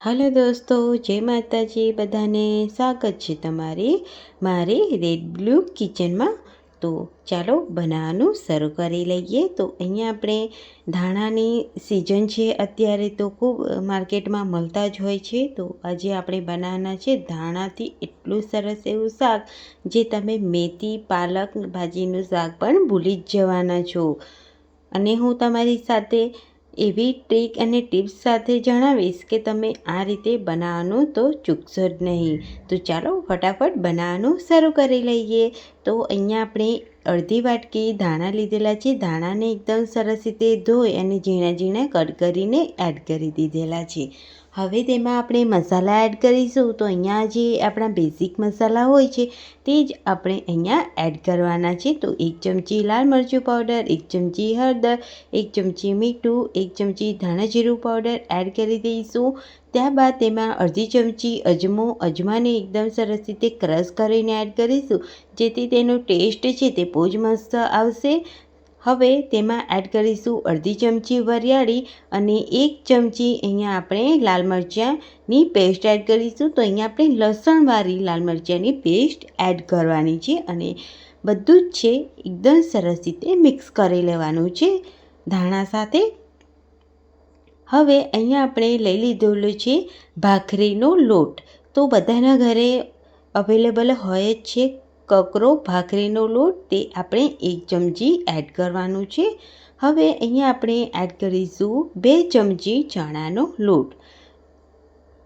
Hello દોસ્તો, જય માતાજી, બધાને સ્વાગત છે તમારી મારી રેડ બ્લુ કિચનમાં તો ચાલો બનાવવાનું શરૂ કરી લઈએ. તો અહીંયા આપણે ધાણાની સિઝન છે. અત્યારે તો ખૂબ માર્કેટમાં મળતા જ હોય છે. તો આજે આપણે બનાવવાના છે ધાણાથી એટલું સરસ એવું શાક, જે તમે મેથી, પાલક, ભાજીનું શાક પણ ભૂલી જ જવાના છો. અને હું તમારી સાથે એવી ટ્રીક અને ટિપ્સ સાથે જણાવીશ કે તમે આ રીતે બનાવવાનું તો ચૂકશો જ નહીં. તો ચાલો ફટાફટ બનાવવાનું શરૂ કરી લઈએ. તો અહીંયા આપણે અડધી વાટકી ધાણા લીધેલા છે. ધાણાને એકદમ સરસ રીતે ધોઈ અને ઝીણા ઝીણા કટ કરીને એડ કરી દીધેલા છે. હવે તેમાં આપણે મસાલા એડ કરીશું. તો અહીંયા જે આપણા બેઝિક મસાલા હોય છે, તે જ આપણે અહીંયા એડ કરવાના છે. તો એક ચમચી લાલ મરચું પાવડર એક ચમચી હળદર, એક ચમચી મીઠું, એક ચમચી ધાણા જીરું પાવડર એડ કરી દઈશું. ત્યારબાદ તેમાં અડધી ચમચી અજમો, અજમાને એકદમ સરસ રીતે ક્રશ કરીને એડ કરીશું, જેથી તેનો ટેસ્ટ છે તે બહુ જ મસ્ત આવશે. હવે તેમાં એડ કરીશું અડધી ચમચી વરિયાળી અને એક ચમચી અહીંયા આપણે લાલ મરચાંની પેસ્ટ એડ કરીશું. તો અહીંયા આપણે લસણવાળી લાલ મરચાંની પેસ્ટ એડ કરવાની છે અને બધું જ છે એકદમ સરસ રીતે મિક્સ કરી લેવાનું છે ધાણા સાથે. હવે અહીંયા આપણે લઈ લીધેલો છે ભાખરીનો લોટ. તો બધાના ઘરે અવેલેબલ હોય જ છે કકરો, ભાખરીનો લોટ, તે આપણે એક ચમચી એડ કરવાનું છે. હવે અહીંયા આપણે એડ કરીશું બે ચમચી ચણાનો લોટ.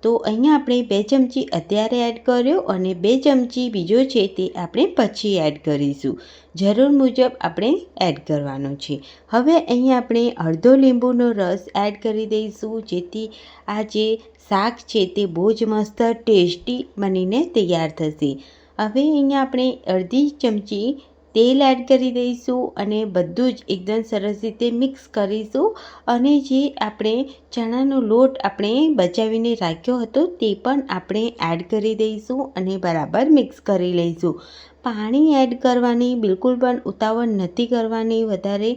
તો અહીંયા આપણે બે ચમચી અત્યારે એડ કર્યો અને બે ચમચી બીજો છે તે આપણે પછી એડ કરીશું. જરૂર મુજબ આપણે એડ કરવાનો છે. હવે અહીંયા આપણે અડધો લીંબુનો રસ એડ કરી દઈશું, જેથી આ જે શાક છે તે બહુ જ મસ્ત, ટેસ્ટી બનીને તૈયાર થશે. હવે અહીંયા આપણે અડધી ચમચી તેલ એડ કરી દઈશું અને બધું જ એકદમ સરસ રીતે મિક્સ કરીશું. અને જે આપણે ચણાનો લોટ આપણે બચાવીને રાખ્યો હતો તે પણ આપણે એડ કરી દઈશું અને બરાબર મિક્સ કરી લઈશું. પાણી એડ કરવાની બિલકુલ પણ ઉતાવળ નથી કરવાની વધારે.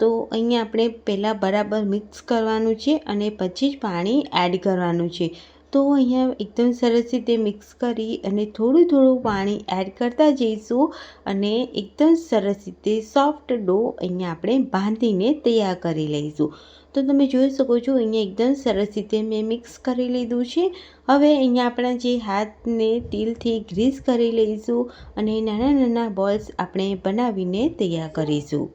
તો અહીંયા આપણે પહેલાં બરાબર મિક્સ કરવાનું છે અને પછી જ પાણી એડ કરવાનું છે. તો અહીંયા એકદમ સરસ રીતે મિક્સ કરી અને થોડું થોડું પાણી એડ કરતા જઈશું અને એકદમ સરસ રીતે સોફ્ટ ડો અહીંયા આપણે બાંધીને તૈયાર કરી લઈશું. તો તમે જોઈ શકો છો, અહીંયા એકદમ સરસ રીતે મેં મિક્સ કરી લીધું છે. હવે અહીંયા આપણા જે હાથને તિલથી ગ્રીસ કરી લઈશું અને નાના નાના બોલ્સ આપણે બનાવીને તૈયાર કરીશું.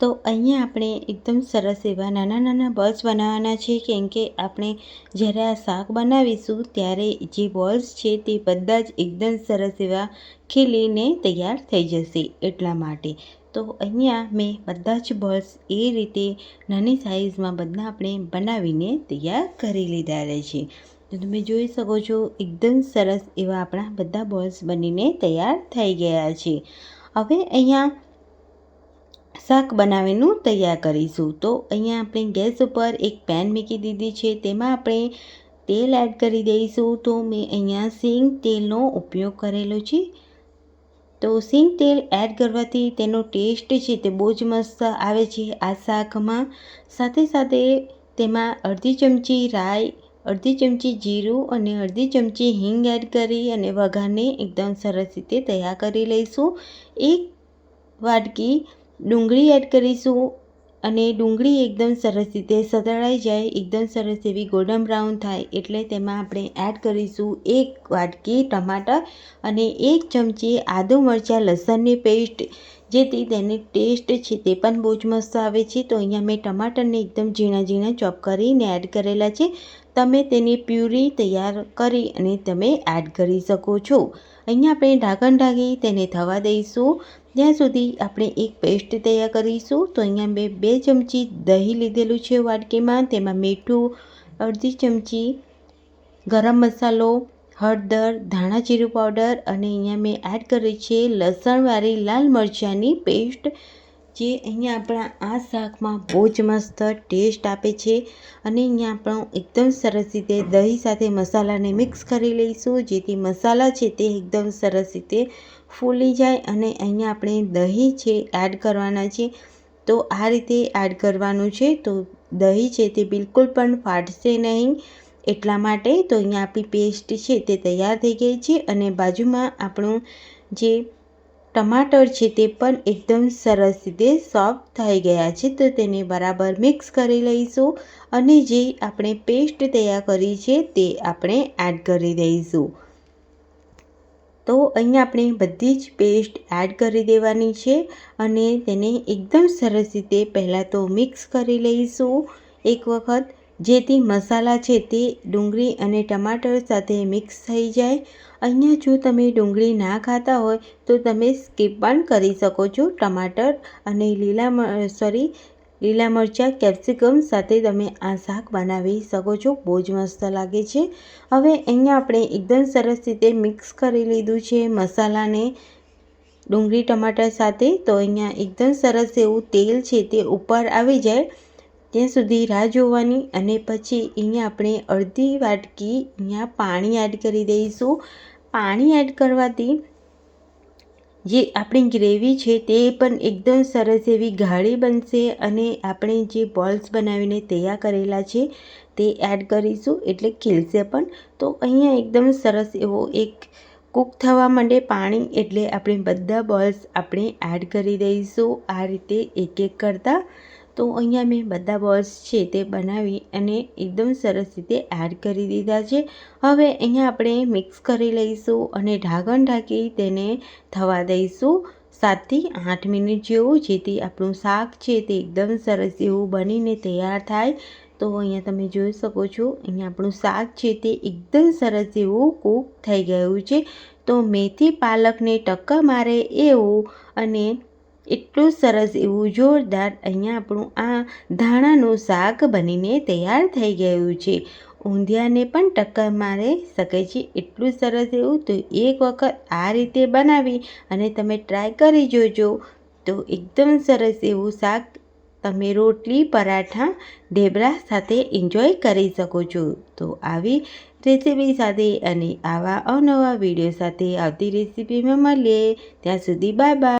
તો અહીંયા આપણે એકદમ સરસ એવા નાના નાના બોલ્સ બનાવવાના છે. કેમ કે આપણે જ્યારે આ શાક બનાવીશું ત્યારે જે બોલ્સ છે તે બધા જ એકદમ સરસ એવા ખીલીને તૈયાર થઈ જશે એટલા માટે. તો અહીંયા મેં બધા જ બોલ્સ એ રીતે નાની સાઇઝમાં બધા આપણે બનાવીને તૈયાર કરી લીધા છે. તો તમે જોઈ શકો છો એકદમ સરસ એવા આપણા બધા બોલ્સ બનીને તૈયાર થઈ ગયા છે. હવે અહીંયા શાક બનાવીનું તૈયાર કરીશું. તો અહીંયા આપણે ગેસ ઉપર એક પેન મૂકી દીધી છે. તેમાં આપણે તેલ એડ કરી દઈશું. તો મેં અહીંયા સિંગ તેલનો ઉપયોગ કરેલો છે. તો સિંગ તેલ એડ કરવાથી તેનો ટેસ્ટ છે તે બહુ જ મસ્ત આવે છે આ શાકમાં. સાથે સાથે તેમાં અડધી ચમચી રાઈ, અડધી ચમચી જીરું અને અડધી ચમચી હિંગ એડ કરી અને વઘારને એકદમ સરસ રીતે તૈયાર કરી લઈશું. એક વાટકી ડુંગળી એડ કરીશું અને ડુંગળી એકદમ સરસ રીતે સતળાઈ જાય, એકદમ સરસ એવી ગોલ્ડન બ્રાઉન થાય એટલે તેમાં આપણે એડ કરીશું એક વાટકી ટમાટર અને એક ચમચી આદુ મરચાં લસણની પેસ્ટ. જેથી તેની ટેસ્ટ છે તે પણ બહુ જ મસ્ત આવે છે. તો અહીંયા મેં ટમાટરને એકદમ ઝીણા ઝીણા ચોપ કરીને એડ કરેલા છે. તમે તેની પ્યુરી તૈયાર કરી અને તમે એડ કરી શકો છો. અહીંયા આપણે ઢાંકણ ઢાંકી તેને થવા દઈશું. ત્યાં સુધી આપણે એક પેસ્ટ તૈયાર કરીશું. તો અહીંયા મેં બે ચમચી દહીં લીધેલું છે વાટકીમાં તેમાં મીઠું, અડધી ચમચી ગરમ મસાલો હળદર, ધાણા જીરું પાવડર અને અહીંયા મેં એડ કરી છે લસણવાળી લાલ મરચાંની પેસ્ટ જે અહીંયા આપણા આ શાકમાં બહુ જ મસ્ત ટેસ્ટ આપે છે. અને અહીંયા આપણો એકદમ સરસ રીતે દહીં સાથે મસાલાને મિક્સ કરી લઈશું, જેથી મસાલા છે તે એકદમ સરસ રીતે ફૂલી જાય અને અહીંયા આપણે દહીં છે એડ કરવાના છે. તો આ રીતે એડ કરવાનું છે, તો દહીં છે તે બિલકુલ પણ ફાટશે નહીં. એટલા માટે તો અહીંયા આપણી પેસ્ટ છે તે તૈયાર થઈ ગઈ છે અને બાજુમાં આપણું જે ટમાટર છે તે પણ એકદમ સરસ રીતે સોફ્ટ થઈ ગયા છે, તો તેને બરાબર મિક્સ કરી લઈશું અને જે આપણે પેસ્ટ તૈયાર કરી છે તે આપણે એડ કરી દઈશું. તો અહીંયા આપણે બધી જ પેસ્ટ એડ કરી દેવાની છે અને તેને એકદમ સરસ રીતે પહેલાં તો મિક્સ કરી લઈશું. એક વખત જેથી મસાલા છે તે ડુંગળી અને ટમાટર સાથે મિક્સ થઈ જાય. અહીંયા જો તમે ડુંગળી ના ખાતા હોય, તો તમે સ્કીપ પણ કરી શકો છો. ટમાટર અને લીલા સોરી, લીલા મરચાં, કેપ્સિકમ સાથે તમે આ શાક બનાવી શકો છો. બહુ જ મસ્ત લાગે છે. હવે અહીંયા આપણે એકદમ સરસ રીતે મિક્સ કરી લીધું છે મસાલાને ડુંગળી, ટમાટર સાથે. તો અહીંયા એકદમ સરસ એવું તેલ છે તે ઉપર આવી જાય. ત્યાં સુધી રાહ જોવાની અને પછી અહીંયા આપણે અડધી વાટકી અહીંયા પાણી એડ કરી દઈશું. પાણી એડ કરવાથી જે આપણી ગ્રેવી છે તે પણ એકદમ સરસ એવી ગાઢી બનશે અને આપણે જે બોલ્સ બનાવીને તૈયાર કરેલા છે તે એડ કરીશું એટલે ખીલશે પણ. તો અહીંયા એકદમ સરસ એવો એક કૂક થવા માંડે પાણી એટલે આપણે બધા બોલ્સ આપણે એડ કરી દઈશું આ રીતે એક એક કરતાં. તો અહીંયા મેં બધા બોલ્સ છે તે બનાવી અને એકદમ સરસ રીતે એડ કરી દીધા છે. હવે અહીંયા આપણે મિક્સ કરી લઈશું અને ઢાંકણ ઢાંકી તેને થવા દઈશું. સાતથી આઠ મિનિટ જેવું, જેથી આપણું શાક છે તે એકદમ સરસ એવું બનીને તૈયાર થાય. તો અહીંયા તમે જોઈ શકો છો, અહીંયા આપણું શાક છે તે એકદમ સરસ એવું કૂક થઈ ગયું છે. તો મેથી પાલકને ટક્કર મારે એવું અને એટલું સરસ એવું જોરદાર અહીંયા આપણું આ ધાણાનું શાક બનીને તૈયાર થઈ ગયું છે. ઊંધિયાને પણ ટક્કર મારી શકે છે એટલું સરસ એવું તો એક વખત આ રીતે બનાવી અને તમે ટ્રાય કરી જોજો. તો એકદમ સરસ એવું શાક તમે રોટલી, પરાઠા ઢેબરા સાથે એન્જોય કરી શકો છો. તો આવી રેસીપી સાથે અને આવા અવનવા વીડિયો સાથે આવતી રેસીપીમાં મળીએ. ત્યાં સુધી બાય બાય